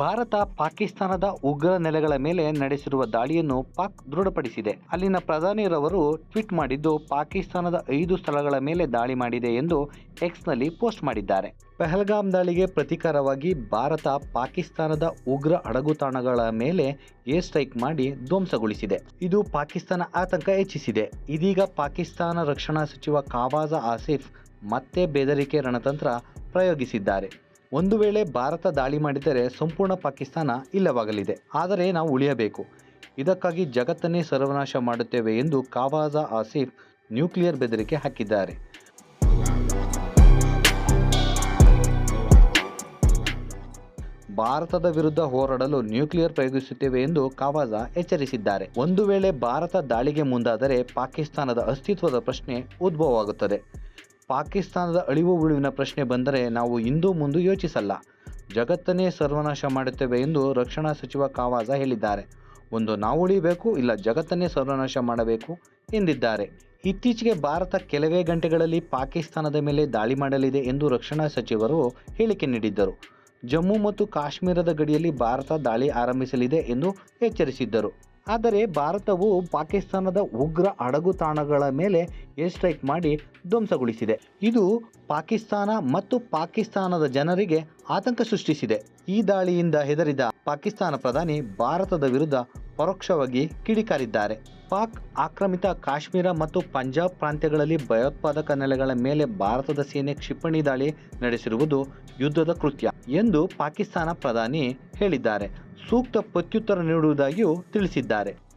ಭಾರತ ಪಾಕಿಸ್ತಾನದ ಉಗ್ರ ನೆಲೆಗಳ ಮೇಲೆ ನಡೆಸಿರುವ ದಾಳಿಯನ್ನು ಪಾಕ್ ದೃಢಪಡಿಸಿದೆ. ಅಲ್ಲಿನ ಪ್ರಧಾನಿರವರು ಟ್ವೀಟ್ ಮಾಡಿದ್ದು, ಪಾಕಿಸ್ತಾನದ ಐದು ಸ್ಥಳಗಳ ಮೇಲೆ ದಾಳಿ ಮಾಡಿದೆ ಎಂದು ಎಕ್ಸ್ನಲ್ಲಿ ಪೋಸ್ಟ್ ಮಾಡಿದ್ದಾರೆ. ಪೆಹಲ್ಗಾಮ್ ದಾಳಿಗೆ ಪ್ರತೀಕಾರವಾಗಿ ಭಾರತ ಪಾಕಿಸ್ತಾನದ ಉಗ್ರ ಅಡಗುತಾಣಗಳ ಮೇಲೆ ಏರ್ ಸ್ಟ್ರೈಕ್ ಮಾಡಿ ಧ್ವಂಸಗೊಳಿಸಿದೆ. ಇದು ಪಾಕಿಸ್ತಾನ ಆತಂಕ ಹೆಚ್ಚಿಸಿದೆ. ಇದೀಗ ಪಾಕಿಸ್ತಾನ ರಕ್ಷಣಾ ಸಚಿವ ಕಾವಾಜ ಆಸಿಫ್ ಮತ್ತೆ ಬೆದರಿಕೆ ರಣತಂತ್ರ ಪ್ರಯೋಗಿಸಿದ್ದಾರೆ. ಒಂದು ವೇಳೆ ಭಾರತ ದಾಳಿ ಮಾಡಿದರೆ ಸಂಪೂರ್ಣ ಪಾಕಿಸ್ತಾನ ಇಲ್ಲವಾಗಲಿದೆ. ಆದರೆ ನಾವು ಉಳಿಯಬೇಕು. ಇದಕ್ಕಾಗಿ ಜಗತ್ತನ್ನೇ ಸರ್ವನಾಶ ಮಾಡುತ್ತೇವೆ ಎಂದು ಕಾವಾಜ ಆಸಿಫ್ ನ್ಯೂಕ್ಲಿಯರ್ ಬೆದರಿಕೆ ಹಾಕಿದ್ದಾರೆ. ಭಾರತದ ವಿರುದ್ಧ ಹೋರಾಡಲು ನ್ಯೂಕ್ಲಿಯರ್ ಪ್ರಯೋಗಿಸುತ್ತೇವೆ ಎಂದು ಕಾವಾಜ ಎಚ್ಚರಿಸಿದ್ದಾರೆ. ಒಂದು ವೇಳೆ ಭಾರತ ದಾಳಿಗೆ ಮುಂದಾದರೆ ಪಾಕಿಸ್ತಾನದ ಅಸ್ತಿತ್ವದ ಪ್ರಶ್ನೆ ಉದ್ಭವವಾಗುತ್ತದೆ. ಪಾಕಿಸ್ತಾನದ ಅಳಿವು ಉಳಿವಿನ ಪ್ರಶ್ನೆ ಬಂದರೆ ನಾವು ಇಂದು ಮುಂದೆ ಯೋಚಿಸಲ್ಲ. ಜಗತ್ತನ್ನೇ ಸರ್ವನಾಶ ಮಾಡುತ್ತೇವೆ ಎಂದು ರಕ್ಷಣಾ ಸಚಿವ ಕಾವಾಜ ಹೇಳಿದ್ದಾರೆ. ಒಂದು ನಾವು ಉಳಿಬೇಕು, ಇಲ್ಲ ಜಗತ್ತನ್ನೇ ಸರ್ವನಾಶ ಮಾಡಬೇಕು ಎಂದಿದ್ದಾರೆ. ಇತ್ತೀಚೆಗೆ ಭಾರತ ಕೆಲವೇ ಗಂಟೆಗಳಲ್ಲಿ ಪಾಕಿಸ್ತಾನದ ಮೇಲೆ ದಾಳಿ ಮಾಡಲಿದೆ ಎಂದು ರಕ್ಷಣಾ ಸಚಿವರು ಹೇಳಿಕೆ ನೀಡಿದ್ದರು. ಜಮ್ಮು ಮತ್ತು ಕಾಶ್ಮೀರದ ಗಡಿಯಲ್ಲಿ ಭಾರತ ದಾಳಿ ಆರಂಭಿಸಲಿದೆ ಎಂದು ಎಚ್ಚರಿಸಿದ್ದರು. ಆದರೆ ಭಾರತವು ಪಾಕಿಸ್ತಾನದ ಉಗ್ರ ಅಡಗು ತಾಣಗಳ ಮೇಲೆ ಏರ್ ಸ್ಟ್ರೈಕ್ ಮಾಡಿ ಧ್ವಂಸಗೊಳಿಸಿದೆ. ಇದು ಪಾಕಿಸ್ತಾನ ಮತ್ತು ಪಾಕಿಸ್ತಾನದ ಜನರಿಗೆ ಆತಂಕ ಸೃಷ್ಟಿಸಿದೆ. ಈ ದಾಳಿಯಿಂದ ಹೆದರಿದ ಪಾಕಿಸ್ತಾನ ಪ್ರಧಾನಿ ಭಾರತದ ವಿರುದ್ಧ ಪರೋಕ್ಷವಾಗಿ ಕಿಡಿಕಾರಿದ್ದಾರೆ. ಪಾಕ್ ಆಕ್ರಮಿತ ಕಾಶ್ಮೀರ ಮತ್ತು ಪಂಜಾಬ್ ಪ್ರಾಂತ್ಯಗಳಲ್ಲಿ ಭಯೋತ್ಪಾದಕ ನೆಲೆಗಳ ಮೇಲೆ ಭಾರತದ ಸೇನೆ ಕ್ಷಿಪಣಿ ದಾಳಿ ನಡೆಸಿರುವುದು ಯುದ್ಧದ ಕೃತ್ಯ. ಎಂದು ಪಾಕಿಸ್ತಾನ ಪ್ರಧಾನಿ ಹೇಳಿದ್ದಾರೆ. ಸೂಕ್ತ ಪ್ರತ್ಯುತ್ತರ ನೀಡುವುದಾಗಿಯೂ ತಿಳಿಸಿದ್ದಾರೆ.